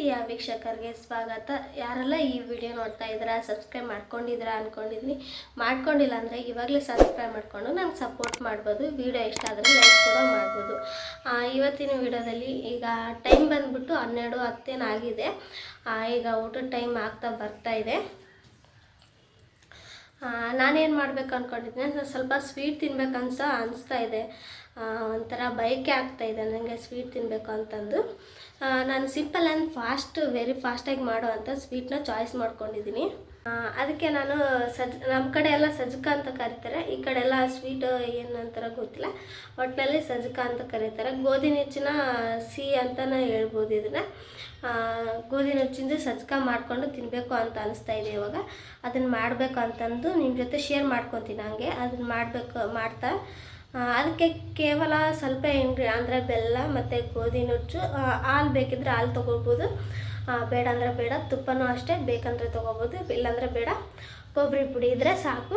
ಪ್ರೀತಿಯ ವೀಕ್ಷಕರಿಗೆ ಸ್ವಾಗತ. ಯಾರೆಲ್ಲ ಈ ವಿಡಿಯೋ ನೋಡ್ತಾ ಇದ್ದೀರಾ ಸಬ್ಸ್ಕ್ರೈಬ್ ಮಾಡ್ಕೊಂಡಿದ್ದೀರಾ ಅಂದ್ಕೊಂಡಿದ್ದೀನಿ ಮಾಡ್ಕೊಂಡಿಲ್ಲ ಅಂದರೆ ಇವಾಗಲೇ ಸಬ್ಸ್ಕ್ರೈಬ್ ಮಾಡಿಕೊಂಡು ನಂಗೆ ಸಪೋರ್ಟ್ ಮಾಡ್ಬೋದು. ವಿಡಿಯೋ ಇಷ್ಟ ಆದರೆ ಲೈಕ್ ಕೂಡ ಮಾಡ್ಬೋದು. ಇವತ್ತಿನ ವಿಡಿಯೋದಲ್ಲಿ ಈಗ ಟೈಮ್ ಬಂದ್ಬಿಟ್ಟು ಹನ್ನೆರಡು ಹತ್ತೇನಾಗಿದೆ ಈಗ ಊಟದ ಟೈಮ್ ಆಗ್ತಾ ಬರ್ತಾ ಇದೆ. ನಾನೇನು ಮಾಡ್ಬೇಕು ಅಂದ್ಕೊಂಡಿದ್ದೀನಿ ಸ್ವಲ್ಪ ಸ್ವೀಟ್ ತಿನ್ಬೇಕು ಅನ್ಸ ಅನಿಸ್ತಾ ಇದೆ. ಒಂಥರ ಬಯಕೆ ಇದೆ ನನಗೆ ಸ್ವೀಟ್ ತಿನ್ನಬೇಕು ಅಂತಂದು. ನಾನು ಸಿಂಪಲ್ ಆ್ಯಂಡ್ ಫಾಸ್ಟ್ ವೆರಿ ಫಾಸ್ಟಾಗಿ ಮಾಡುವಂಥ ಸ್ವೀಟ್ನ ಚಾಯ್ಸ್ ಮಾಡ್ಕೊಂಡಿದ್ದೀನಿ. ಅದಕ್ಕೆ ನಾನು ಸಜ್ ನಮ್ಮ ಕಡೆ ಎಲ್ಲ ಸಜ್ಜಕ ಅಂತ ಕರೀತಾರೆ. ಈ ಕಡೆ ಎಲ್ಲ ಸ್ವೀಟ್ ಏನಂತಾರ ಗೊತ್ತಿಲ್ಲ. ಒಟ್ಟಿನಲ್ಲಿ ಸಜ್ಜಕ ಅಂತ ಕರೀತಾರೆ. ಗೋಧಿ ನುಚ್ಚಿನ ಸಿಹಿ ಅಂತಲೇ ಹೇಳ್ಬೋದು ಇದನ್ನು. ಗೋಧಿ ನುಚ್ಚಿಂದ ಸಜ್ಜಕ ಮಾಡಿಕೊಂಡು ತಿನ್ನಬೇಕು ಅಂತ ಅನಿಸ್ತಾ ಇದೆ ಇವಾಗ. ಅದನ್ನು ಮಾಡಬೇಕು ಅಂತಂದು ನಿಮ್ಮ ಜೊತೆ ಶೇರ್ ಮಾಡ್ಕೊತೀನಿ ಹಂಗೆ. ಅದನ್ನು ಮಾಡಬೇಕು, ಮಾಡ್ತಾ ಅದಕ್ಕೆ ಕೇವಲ ಸ್ವಲ್ಪ ಇಂಗ್ರಿ, ಅಂದರೆ ಬೆಲ್ಲ ಮತ್ತು ಗೋಧಿ ನುಚ್ಚು ಹಾಲು ಬೇಕಿದ್ರೆ ಹಾಲು ತೊಗೋಬೋದು ಬೇಡ ಅಂದರೆ ಬೇಡ, ತುಪ್ಪನೂ ಅಷ್ಟೇ, ಬೇಕಂದರೆ ತೊಗೋಬೋದು ಇಲ್ಲಾಂದರೆ ಬೇಡ, ಕೊಬ್ಬರಿ ಪುಡಿ ಇದ್ದರೆ ಸಾಕು.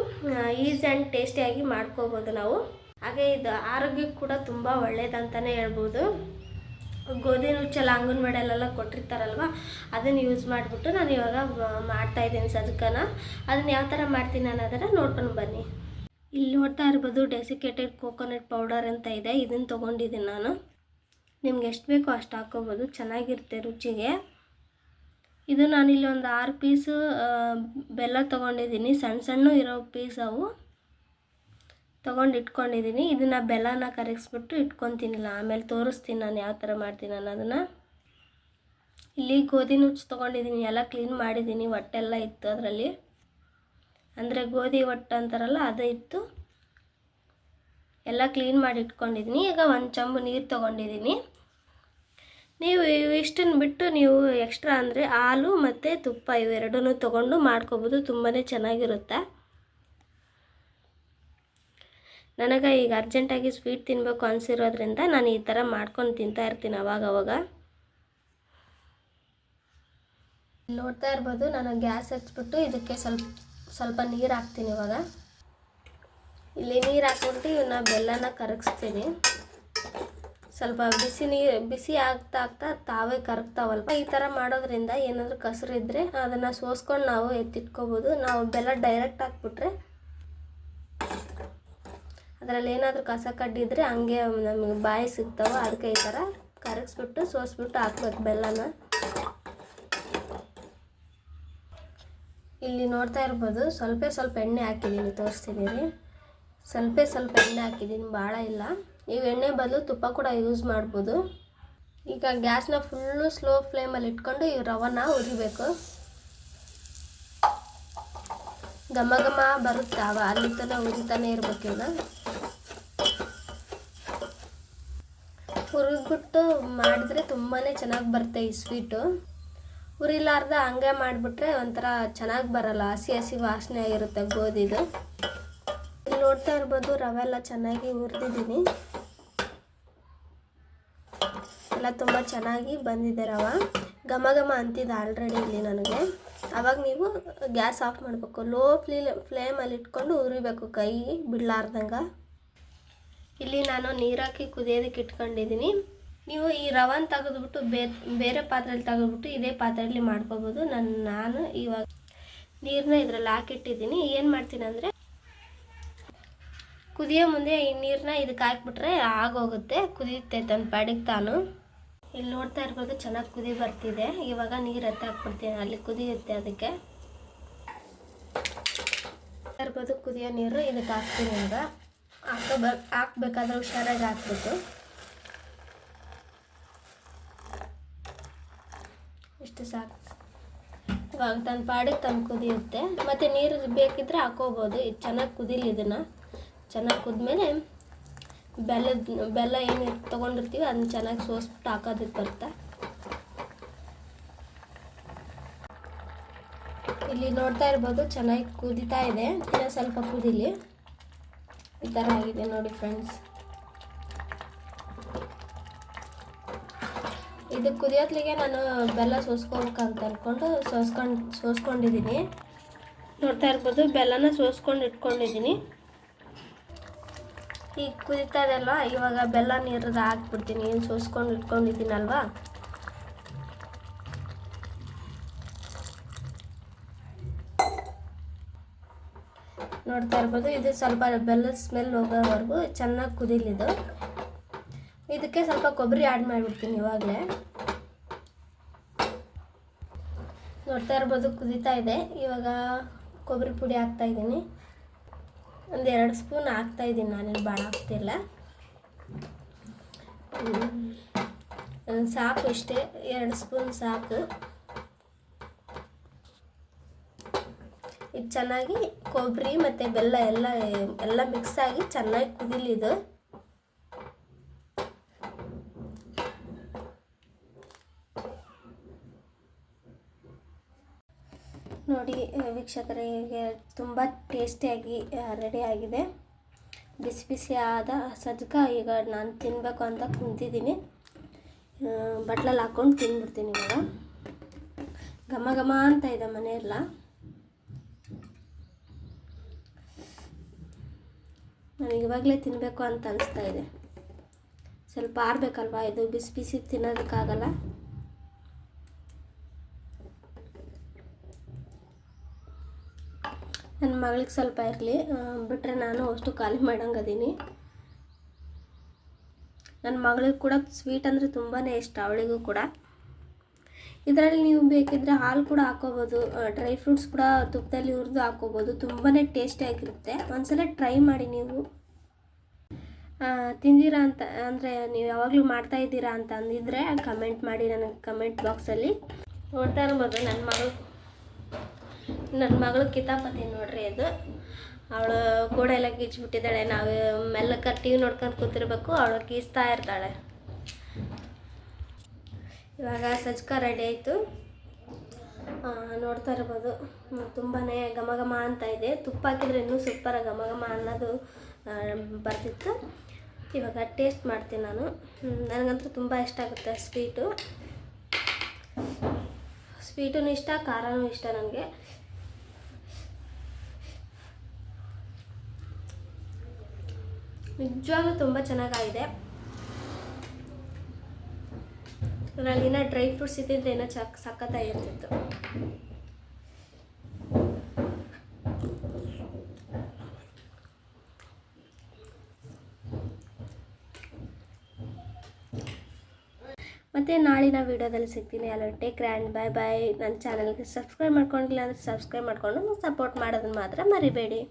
ಈಸಿ ಆ್ಯಂಡ್ ಟೇಸ್ಟಿಯಾಗಿ ಮಾಡ್ಕೋಬೋದು ನಾವು. ಹಾಗೆ ಇದು ಆರೋಗ್ಯಕ್ಕೆ ಕೂಡ ತುಂಬ ಒಳ್ಳೆಯದಂತಲೇ ಹೇಳ್ಬೋದು. ಗೋಧಿ ನುಚ್ಚೆಲ್ಲ ಅಂಗನವಾಡಿಯಲ್ಲೆಲ್ಲ ಕೊಟ್ಟಿರ್ತಾರಲ್ವ, ಅದನ್ನು ಯೂಸ್ ಮಾಡಿಬಿಟ್ಟು ನಾನು ಇವಾಗ ಮಾಡ್ತಾಯಿದ್ದೀನಿ ಸಜ್ಕನ ಅದನ್ನು ಯಾವ ಥರ ಮಾಡ್ತೀನಿ ಅನ್ನೋದನ್ನು ನೋಡ್ಕೊಂಡು ಬನ್ನಿ. ಇಲ್ಲಿ ನೋಡ್ತಾ ಇರ್ಬೋದು ಡೆಸಿಕೇಟೆಡ್ ಕೋಕೋನಟ್ ಪೌಡರ್ ಅಂತ ಇದೆ. ಇದನ್ನು ತೊಗೊಂಡಿದ್ದೀನಿ ನಾನು. ನಿಮ್ಗೆ ಎಷ್ಟು ಬೇಕೋ ಅಷ್ಟು ಹಾಕ್ಕೋಬೋದು ಚೆನ್ನಾಗಿರುತ್ತೆ ರುಚಿಗೆ. ಇದು ನಾನಿಲ್ಲಿ ಒಂದು ಆರು ಪೀಸು ಬೆಲ್ಲ ತೊಗೊಂಡಿದ್ದೀನಿ. ಸಣ್ಣ ಸಣ್ಣ ಇರೋ ಪೀಸ್ ಅವು. ತೊಗೊಂಡು ಇಟ್ಕೊಂಡಿದ್ದೀನಿ ಇದನ್ನು ಬೆಲ್ಲನ ಕರಗಿಸ್ಬಿಟ್ಟು ಇಟ್ಕೊತೀನಿಲ್ಲ ಆಮೇಲೆ ತೋರಿಸ್ತೀನಿ ನಾನು ಯಾವ ಥರ ಮಾಡ್ತೀನಿ ಅನ್ನೋದನ್ನು. ಇಲ್ಲಿ ಗೋಧಿ ನುಚ್ಚು ತೊಗೊಂಡಿದ್ದೀನಿ. ಎಲ್ಲ ಕ್ಲೀನ್ ಮಾಡಿದ್ದೀನಿ. ಹೊಟ್ಟೆಲ್ಲ ಇತ್ತು ಅದರಲ್ಲಿ. ಅಂದರೆ ಗೋಧಿ ಹೊಟ್ಟು ಅಂತಾರಲ್ಲ, ಅದು ಇತ್ತು ಎಲ್ಲ ಕ್ಲೀನ್ ಮಾಡಿ ಇಟ್ಕೊಂಡಿದ್ದೀನಿ ಈಗ ಒಂದು ಚಂಬು ನೀರು ತೊಗೊಂಡಿದ್ದೀನಿ ನೀವು ಇಷ್ಟನ್ನು ಬಿಟ್ಟು ನೀವು ಎಕ್ಸ್ಟ್ರಾ ಅಂದರೆ ಹಾಲು ಮತ್ತು ತುಪ್ಪ ಇವೆರಡನ್ನೂ ತೊಗೊಂಡು ಮಾಡ್ಕೋಬೋದು ತುಂಬಾ ಚೆನ್ನಾಗಿರುತ್ತೆ. ನನಗೆ ಈಗ ಅರ್ಜೆಂಟಾಗಿ ಸ್ವೀಟ್ ತಿನ್ನಬೇಕು ಅನಿಸಿರೋದ್ರಿಂದ ನಾನು ಈ ಥರ ಮಾಡ್ಕೊಂಡು ತಿಂತಾ ಇರ್ತೀನಿ ಅವಾಗ ಅವಾಗ. ನೋಡ್ತಾ ಇರ್ಬೋದು, ನಾನು ಗ್ಯಾಸ್ ಹಚ್ಬಿಟ್ಟು ಇದಕ್ಕೆ ಸ್ವಲ್ಪ ಸ್ವಲ್ಪ ನೀರು ಹಾಕ್ತೀನಿ ಇವಾಗ. ಇಲ್ಲಿ ನೀರು ಹಾಕ್ಬಿಟ್ಟು ಇವನ್ನ ಬೆಲ್ಲನ ಕರಗಿಸ್ತೀನಿ. ಸ್ವಲ್ಪ ಬಿಸಿ ನೀರು ಬಿಸಿ ಆಗ್ತಾ ಆಗ್ತಾ ತಾವೇ ಕರಗ್ತಾವಲ್ಪ ಈ ಥರ ಮಾಡೋದ್ರಿಂದ ಏನಾದರೂ ಕಸರು ಇದ್ದರೆ ಅದನ್ನು ಸೋಸ್ಕೊಂಡು ನಾವು ಎತ್ತಿಟ್ಕೋಬೋದು. ನಾವು ಬೆಲ್ಲ ಡೈರೆಕ್ಟ್ ಹಾಕ್ಬಿಟ್ರೆ ಅದರಲ್ಲಿ ಏನಾದರೂ ಕಸ ಕಡ್ಡಿದ್ರೆ ಹಂಗೆ ನಮಗೆ ಬಾಯಿ ಸಿಗ್ತಾವೆ ಅದಕ್ಕೆ ಈ ಥರ ಕರಗಿಸ್ಬಿಟ್ಟು ಸೋಸ್ಬಿಟ್ಟು ಹಾಕ್ಬೇಕು ಬೆಲ್ಲನ. ಇಲ್ಲಿ ನೋಡ್ತಾ ಇರ್ಬೋದು ಸ್ವಲ್ಪ ಸ್ವಲ್ಪ ಎಣ್ಣೆ ಹಾಕಿದ್ದೀನಿ, ತೋರಿಸ್ತೀನಿ ರೀ. ಸ್ವಲ್ಪ ಸ್ವಲ್ಪ ಎಣ್ಣೆ ಹಾಕಿದ್ದೀನಿ, ಭಾಳ ಇಲ್ಲ. ನೀವು ಎಣ್ಣೆ ಬದಲು ತುಪ್ಪ ಕೂಡ ಯೂಸ್ ಮಾಡ್ಬೋದು. ಈಗ ಗ್ಯಾಸ್ನ ಫುಲ್ಲು ಸ್ಲೋ ಫ್ಲೇಮಲ್ಲಿ ಇಟ್ಕೊಂಡು ಈ ರವನ ಉರಿಬೇಕು ಘಮ ಘಮ ಬರುತ್ತೆ, ಅವ ಅಲ್ಲಿ ತನಕ ಉರಿತಾನೆ ಇರ್ಬೇಕಿಲ್ಲ ಹುರಿದ್ಬಿಟ್ಟು ಮಾಡಿದ್ರೆ ತುಂಬಾ ಚೆನ್ನಾಗಿ ಬರುತ್ತೆ ಈ ಸ್ವೀಟು ಉರಿಲಾರ್ದ ಹಂಗೆ ಮಾಡಿಬಿಟ್ರೆ ಒಂಥರ ಚೆನ್ನಾಗಿ ಬರಲ್ಲ. ಹಸಿ ಹಸಿ ವಾಸನೆ ಆಗಿರುತ್ತೆ ಗೋಧಿದು ಇಲ್ಲಿ ನೋಡ್ತಾ ಇರ್ಬೋದು ರವೆ ಎಲ್ಲ ಚೆನ್ನಾಗಿ ಹುರಿದಿದ್ದೀನಿ. ಎಲ್ಲ ತುಂಬ ಚೆನ್ನಾಗಿ ಬಂದಿದೆ ರವೆ. ಘಮ ಘಮ ಅಂತಿದೆ ಆಲ್ರೆಡಿ ಇಲ್ಲಿ ನನಗೆ. ಅವಾಗ ನೀವು ಗ್ಯಾಸ್ ಆಫ್ ಮಾಡಬೇಕು. ಲೋ ಫ್ಲೀ ಫ್ಲೇಮಲ್ಲಿ ಇಟ್ಕೊಂಡು ಉರಿಬೇಕು ಕೈ ಬಿಡ್ಲಾರ್ದಂಗೆ. ಇಲ್ಲಿ ನಾನು ನೀರಾಕಿ ಕುದಿಯೋದಕ್ಕೆ ಇಟ್ಕೊಂಡಿದ್ದೀನಿ. ನೀವು ಈ ರವನ್ ತೆಗೆದ್ಬಿಟ್ಟು ಬೇರೆ ಪಾತ್ರೆಯಲ್ಲಿ ತೆಗೆದ್ಬಿಟ್ಟು ಇದೇ ಪಾತ್ರೆಯಲ್ಲಿ ಮಾಡ್ಕೋಬೋದು. ನನ್ನ ನಾನು ಇವಾಗ ನೀರನ್ನ ಇದರಲ್ಲಿ ಹಾಕಿಟ್ಟಿದ್ದೀನಿ. ಏನು ಮಾಡ್ತೀನಿ ಅಂದರೆ ಕುದಿಯೋ ಮುಂದೆ ಈ ನೀರನ್ನ ಇದಕ್ಕೆ ಹಾಕ್ಬಿಟ್ರೆ ಆಗೋಗುತ್ತೆ. ಕುದಿಯುತ್ತೆ ತನ್ನ ಪಾಡಿಗೆ ತಾನು. ಇಲ್ಲಿ ನೋಡ್ತಾ ಇರ್ಬೋದು ಚೆನ್ನಾಗಿ ಕುದಿ ಬರ್ತಿದೆ. ಇವಾಗ ನೀರು ಎತ್ತ ಹಾಕ್ಬಿಡ್ತೀನಿ. ಅಲ್ಲಿ ಕುದಿಯುತ್ತೆ ಅದಕ್ಕೆ. ಇರ್ಬೋದು ಕುದಿಯೋ ನೀರು ಇದಕ್ಕೆ ಹಾಕ್ತೀನಿ ಇವಾಗ. ಬ ಹಾಕ್ಬೇಕಾದ್ರೆ ಹುಷಾರಾಗಿ ಹಾಕ್ಬೇಕು ಇಷ್ಟು ಸಾಕು. ಇವಾಗ ತನ್ನ ಪಾಡಿಗೆ ತಂದು ಕುದಿಯುತ್ತೆ. ಮತ್ತು ನೀರು ಬೇಕಿದ್ರೆ ಹಾಕೋಬೋದು. ಇದು ಚೆನ್ನಾಗಿ ಕುದೀಲಿ ಇದನ್ನು. ಚೆನ್ನಾಗಿ ಕುದ್ಮೇಲೆ ಬೆಲ್ಲದ, ಬೆಲ್ಲ ಏನು ತೊಗೊಂಡಿರ್ತೀವಿ ಅದನ್ನ ಚೆನ್ನಾಗಿ ಸೋಸ್ಬಿಟ್ಟು ಹಾಕೋದಕ್ಕೆ ಬರುತ್ತೆ. ಇಲ್ಲಿ ನೋಡ್ತಾ ಇರ್ಬೋದು, ಚೆನ್ನಾಗಿ ಕುದೀತಾ ಇದೆ. ಇನ್ನೂ ಸ್ವಲ್ಪ ಕುದಿಲಿ. ಈ ಥರ ಆಗಿದೆ ನೋಡಿ ಫ್ರೆಂಡ್ಸ್. ಇದು ಕುದಿಯೋತ್ಲಿಗೆ ನಾನು ಬೆಲ್ಲ ಸೋಸ್ಕೋಬೇಕಂತ ಅಂದ್ಕೊಂಡು ಸೋಸ್ಕೊಂಡು ಸೋಸ್ಕೊಂಡಿದ್ದೀನಿ ನೋಡ್ತಾ ಇರ್ಬೋದು, ಬೆಲ್ಲನ ಸೋಸ್ಕೊಂಡು ಇಟ್ಕೊಂಡಿದ್ದೀನಿ ಈಗ ಕುದೀತಾ ಇದೆಲ್ಲ ಇವಾಗ ಬೆಲ್ಲ ನೀರದ ಹಾಕ್ಬಿಡ್ತೀನಿ. ಏನು ಸೋಸ್ಕೊಂಡು ಇಟ್ಕೊಂಡಿದ್ದೀನಲ್ವಾ? ನೋಡ್ತಾ ಇರ್ಬೋದು, ಇದು ಸ್ವಲ್ಪ ಬೆಲ್ಲದ ಸ್ಮೆಲ್ ಹೋಗೋವರೆಗೂ ಚೆನ್ನಾಗಿ ಕುದಿಲಿದ್ದು ಇದಕ್ಕೆ ಸ್ವಲ್ಪ ಕೊಬ್ಬರಿ ಆ್ಯಡ್ ಮಾಡಿಬಿಡ್ತೀನಿ ಇವಾಗಲೇ. ನೋಡ್ತಾ ಇರ್ಬೋದು, ಕುದೀತಾ ಇದೆ. ಇವಾಗ ಕೊಬ್ಬರಿ ಪುಡಿ ಹಾಕ್ತಾ ಇದ್ದೀನಿ. ಒಂದು ಎರಡು ಸ್ಪೂನ್ ಹಾಕ್ತಾ ಇದ್ದೀನಿ ನಾನೇನು ಭಾಳ ಹಾಕ್ತಿಲ್ಲ. ಸಾಕು ಇಷ್ಟೇ, ಎರಡು ಸ್ಪೂನ್ ಸಾಕು. ಇದು ಚೆನ್ನಾಗಿ ಕೊಬ್ಬರಿ ಮತ್ತು ಬೆಲ್ಲ ಎಲ್ಲ ಎಲ್ಲ ಮಿಕ್ಸ್ ಆಗಿ ಚೆನ್ನಾಗಿ ಕುದಿಲಿ ನೋಡಿ ವೀಕ್ಷಕರೇ ಈಗ ತುಂಬ ಟೇಸ್ಟಿಯಾಗಿ ಆಗಿದೆ. ಬಿಸಿ ಬಿಸಿ ಆದ ಸಜ್ಕ ಈಗ ನಾನು ತಿನ್ನಬೇಕು ಅಂತ ಕುಂತಿದ್ದೀನಿ. ಬಟ್ಲಲ್ಲಿ ಹಾಕ್ಕೊಂಡು ತಿಂದ್ಬಿಡ್ತೀನಿ ಇವಾಗ. ಘಮ ಘಮ ಅಂತ ಇದೆ ಮನೆಯೆಲ್ಲ. ನನಗೆ ಇವಾಗಲೇ ತಿನ್ನಬೇಕು ಅಂತ ಅನಿಸ್ತಾ ಇದೆ. ಸ್ವಲ್ಪ ಆರಬೇಕಲ್ವಾ, ಇದು ಬಿಸಿ ಬಿಸಿ ತಿನ್ನೋದಕ್ಕಾಗಲ್ಲ. ನನ್ನ ಮಗಳಿಗೆ ಸ್ವಲ್ಪ ಇರಲಿ ಬಿಟ್ಟರೆ ನಾನು ಅಷ್ಟು ಖಾಲಿ ಮಾಡಂಗದೀನಿ ನನ್ನ ಮಗಳಿಗೆ ಕೂಡ ಸ್ವೀಟ್ ಅಂದರೆ ತುಂಬಾ ಇಷ್ಟ, ಅವಳಿಗೂ ಕೂಡ. ಇದರಲ್ಲಿ ನೀವು ಬೇಕಿದ್ರೆ ಹಾಲು ಕೂಡ ಹಾಕೋಬೋದು ಡ್ರೈ ಫ್ರೂಟ್ಸ್ ಕೂಡ ತುಪ್ಪದಲ್ಲಿ ಹುರಿದು ಹಾಕೋಬೋದು ತುಂಬಾ ಟೇಸ್ಟಿಯಾಗಿರುತ್ತೆ ಒಂದ್ಸಲ ಟ್ರೈ ಮಾಡಿ ನೀವು. ತಿಂದಿರಾ ಅಂತ, ಅಂದರೆ ನೀವು ಯಾವಾಗಲೂ ಮಾಡ್ತಾ ಇದ್ದೀರಾ ಅಂತ ಅಂದಿದ್ರೆ ಕಮೆಂಟ್ ಮಾಡಿ ನನಗೆ ಕಮೆಂಟ್ ಬಾಕ್ಸಲ್ಲಿ ನೋಡ್ತಾ ಇರ್ಬೋದು ನನ್ನ ಮಗಳು. ನನ್ನ ಮಗಳು ಕಿತಾಪತಿ ನೋಡ್ರಿ ಅದು. ಅವಳು ಗೋಡೆ ಎಲ್ಲ ಗೀಚ್ಬಿಟ್ಟಿದ್ದಾಳೆ. ನಾವು ಮೆಲ್ಲಕ್ಕೆ ಟಿ ನೋಡ್ಕೊಂಡು ಕೂತಿರ್ಬೇಕು. ಅವಳು ಗೀಸ್ತಾ ಇರ್ತಾಳೆ. ಇವಾಗ ಸಜ್ಕ ರೆಡಿ ಆಯಿತು. ನೋಡ್ತಾ ಇರ್ಬೋದು. ತುಂಬಾ ಘಮ ಘಮ ಅಂತ ಇದೆ. ತುಪ್ಪ ಹಾಕಿದ್ರೆ ಇನ್ನೂ ಸೂಪರ ಘಮ ಘಮ ಅನ್ನೋದು ಬರ್ತಿತ್ತು ಇವಾಗ ಟೇಸ್ಟ್ ಮಾಡ್ತೀನಿ ನಾನು. ನನಗಂತೂ ತುಂಬ ಇಷ್ಟ ಆಗುತ್ತೆ ಸ್ವೀಟು ಸ್ವೀಟೂ ಇಷ್ಟ, ಖಾರನೂ ಇಷ್ಟ ನನಗೆ. ನಿಜವಾಗ್ಲೂ ತುಂಬ ಚೆನ್ನಾಗಾಗಿದೆ. ಅದರಲ್ಲಿ ಇನ್ನೂ ಡ್ರೈ ಫ್ರೂಟ್ಸ್ ಇದ್ದಿದ್ರೆ ಏನೋ ಚಕ್ ಸಖತ್ತಾಗಿರ್ತಿತ್ತು ಮತ್ತು ನಾಳಿನ ವೀಡಿಯೋದಲ್ಲಿ ಸಿಗ್ತೀನಿ. ಅಲ್ಲ ಟೇಕ್ ಗ್ರ್ಯಾಂಡ್ ಬಾಯ್ ಬಾಯ್ ನನ್ನ ಚಾನಲ್ಗೆ ಸಬ್ಸ್ಕ್ರೈಬ್ ಮಾಡ್ಕೊಂಡಿಲ್ಲ ಅಂದರೆ ಸಬ್ಸ್ಕ್ರೈಬ್ ಮಾಡಿಕೊಂಡು ಸಪೋರ್ಟ್ ಮಾಡೋದನ್ನು ಮಾತ್ರ ಮರಿಬೇಡಿ.